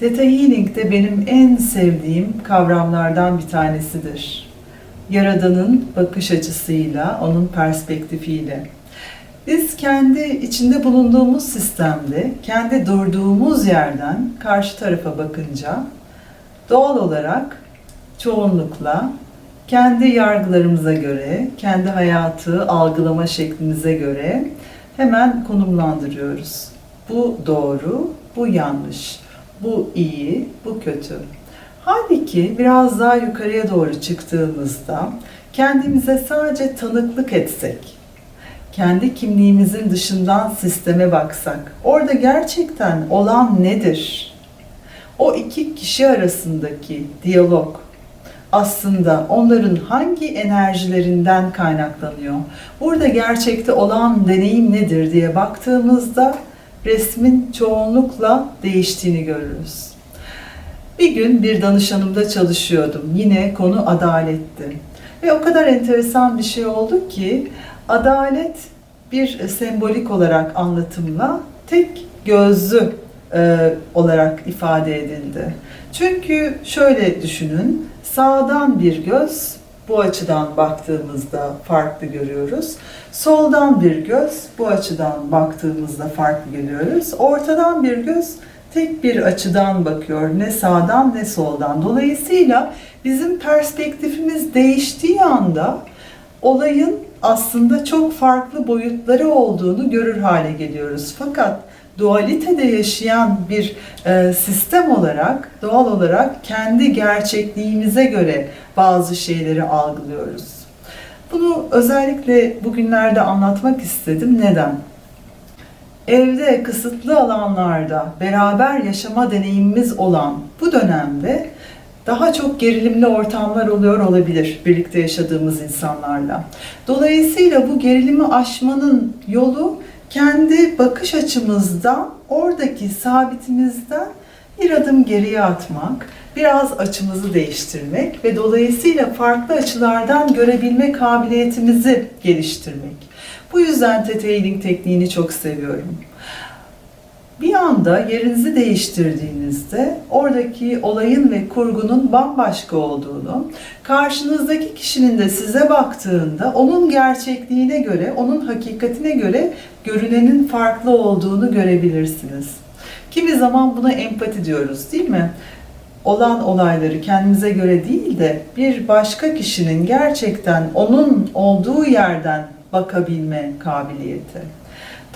Theta Healing de benim en sevdiğim kavramlardan bir tanesidir. Yaradanın bakış açısıyla, onun perspektifiyle. Biz kendi içinde bulunduğumuz sistemde, kendi durduğumuz yerden karşı tarafa bakınca doğal olarak çoğunlukla kendi yargılarımıza göre, kendi hayatı algılama şeklimize göre hemen konumlandırıyoruz. Bu doğru, bu yanlış, bu iyi, bu kötü. Halbuki biraz daha yukarıya doğru çıktığımızda kendimize sadece tanıklık etsek, kendi kimliğimizin dışından sisteme baksak, orada gerçekten olan nedir? O iki kişi arasındaki diyalog aslında onların hangi enerjilerinden kaynaklanıyor? Burada gerçekte olan deneyim nedir diye baktığımızda resmin çoğunlukla değiştiğini görürüz. Bir gün bir danışanımda çalışıyordum. Yine konu adaletti. Ve o kadar enteresan bir şey oldu ki adalet bir sembolik olarak anlatımla tek gözlü e, olarak ifade edildi. Çünkü şöyle düşünün, sağdan bir göz bu açıdan baktığımızda farklı görüyoruz. Soldan bir göz bu açıdan baktığımızda farklı görüyoruz. Ortadan bir göz tek bir açıdan bakıyor. Ne sağdan ne soldan. Dolayısıyla bizim perspektifimiz değiştiği anda olayın aslında çok farklı boyutları olduğunu görür hale geliyoruz. Fakat dualitede yaşayan bir e, sistem olarak doğal olarak kendi gerçekliğimize göre bazı şeyleri algılıyoruz. Bunu özellikle bugünlerde anlatmak istedim. Neden? Evde kısıtlı alanlarda beraber yaşama deneyimimiz olan bu dönemde daha çok gerilimli ortamlar oluyor olabilir birlikte yaşadığımız insanlarla. Dolayısıyla bu gerilimi aşmanın yolu kendi bakış açımızdan, oradaki sabitimizden bir adım geriye atmak, biraz açımızı değiştirmek ve dolayısıyla farklı açılardan görebilme kabiliyetimizi geliştirmek. Bu yüzden Theta Healing tekniğini çok seviyorum. Bir anda yerinizi değiştirdiğinizde oradaki olayın ve kurgunun bambaşka olduğunu, karşınızdaki kişinin de size baktığında onun gerçekliğine göre, onun hakikatine göre görünenin farklı olduğunu görebilirsiniz. Kimi zaman buna empati diyoruz değil mi? Olan olayları kendimize göre değil de bir başka kişinin gerçekten onun olduğu yerden bakabilme kabiliyeti.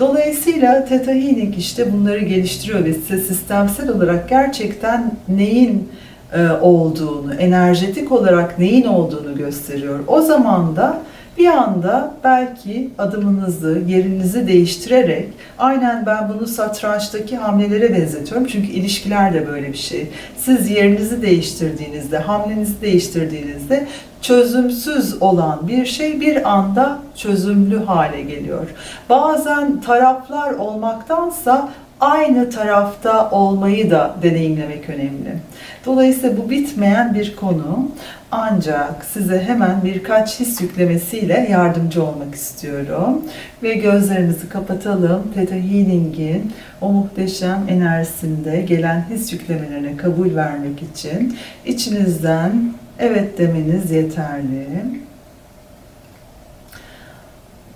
Dolayısıyla Theta Healing işte bunları geliştiriyor ve size sistemsel olarak gerçekten neyin e, olduğunu, enerjetik olarak neyin olduğunu gösteriyor. O zaman da bir anda belki adımınızı, yerinizi değiştirerek, aynen ben bunu satrançtaki hamlelere benzetiyorum. Çünkü ilişkiler de böyle bir şey. Siz yerinizi değiştirdiğinizde, hamlenizi değiştirdiğinizde çözümsüz olan bir şey bir anda çözümlü hale geliyor. Bazen taraflar olmaktansa aynı tarafta olmayı da deneyimlemek önemli. Dolayısıyla bu bitmeyen bir konu. Ancak size hemen birkaç his yüklemesiyle yardımcı olmak istiyorum. Ve gözlerimizi kapatalım. Theta Healing'in o muhteşem enerjisinde gelen his yüklemelerine kabul vermek için içinizden evet demeniz yeterli.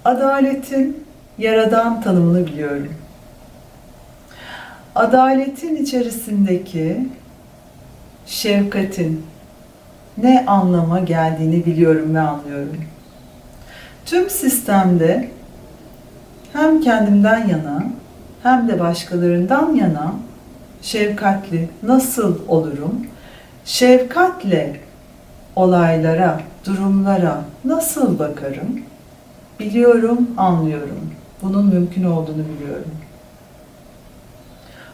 Adaletin yaradan tanımını biliyorum. Adaletin içerisindeki şefkatin ne anlama geldiğini biliyorum ve anlıyorum. Tüm sistemde hem kendimden yana hem de başkalarından yana şefkatli nasıl olurum? Şefkatle olaylara, durumlara nasıl bakarım? Biliyorum, anlıyorum. Bunun mümkün olduğunu biliyorum.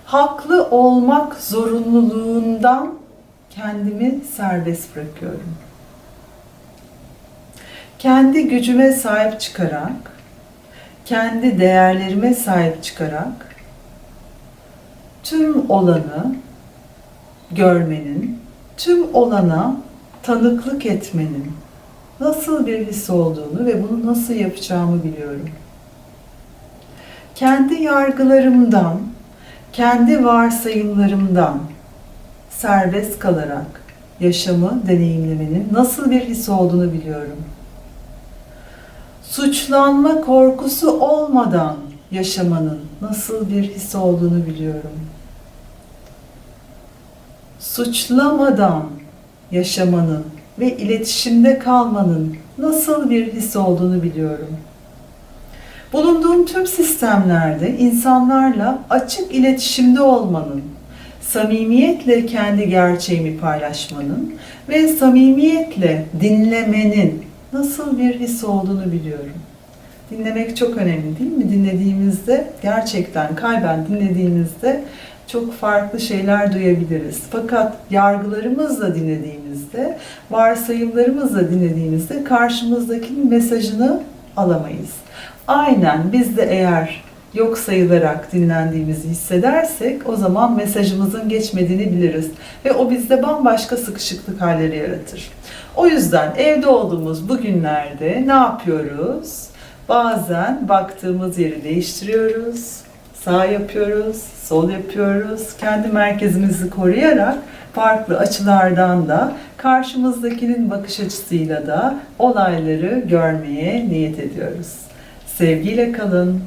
Haklı olmak zorunluluğundan kendimi serbest bırakıyorum. Kendi gücüme sahip çıkarak, kendi değerlerime sahip çıkarak tüm olanı görmenin, tüm olana tanıklık etmenin nasıl bir his olduğunu ve bunu nasıl yapacağımı biliyorum. Kendi yargılarımdan, kendi varsayımlarımdan serbest kalarak yaşamı deneyimlemenin nasıl bir his olduğunu biliyorum. Suçlanma korkusu olmadan yaşamanın nasıl bir his olduğunu biliyorum. Suçlamadan yaşamanın ve iletişimde kalmanın nasıl bir his olduğunu biliyorum. Bulunduğum tüm sistemlerde insanlarla açık iletişimde olmanın, samimiyetle kendi gerçeğimi paylaşmanın ve samimiyetle dinlemenin nasıl bir his olduğunu biliyorum. Dinlemek çok önemli değil mi? Dinlediğimizde gerçekten kalben dinlediğimizde çok farklı şeyler duyabiliriz. Fakat yargılarımızla dinlediğimizde, varsayımlarımızla dinlediğimizde karşımızdakinin mesajını alamayız. Aynen biz de eğer yok sayılarak dinlendiğimizi hissedersek o zaman mesajımızın geçmediğini biliriz ve o bizde bambaşka sıkışıklık halleri yaratır. O yüzden evde olduğumuz bu günlerde ne yapıyoruz? Bazen baktığımız yeri değiştiriyoruz, sağ yapıyoruz, sol yapıyoruz. Kendi merkezimizi koruyarak farklı açılardan da karşımızdakinin bakış açısıyla da olayları görmeye niyet ediyoruz. Sevgiyle kalın,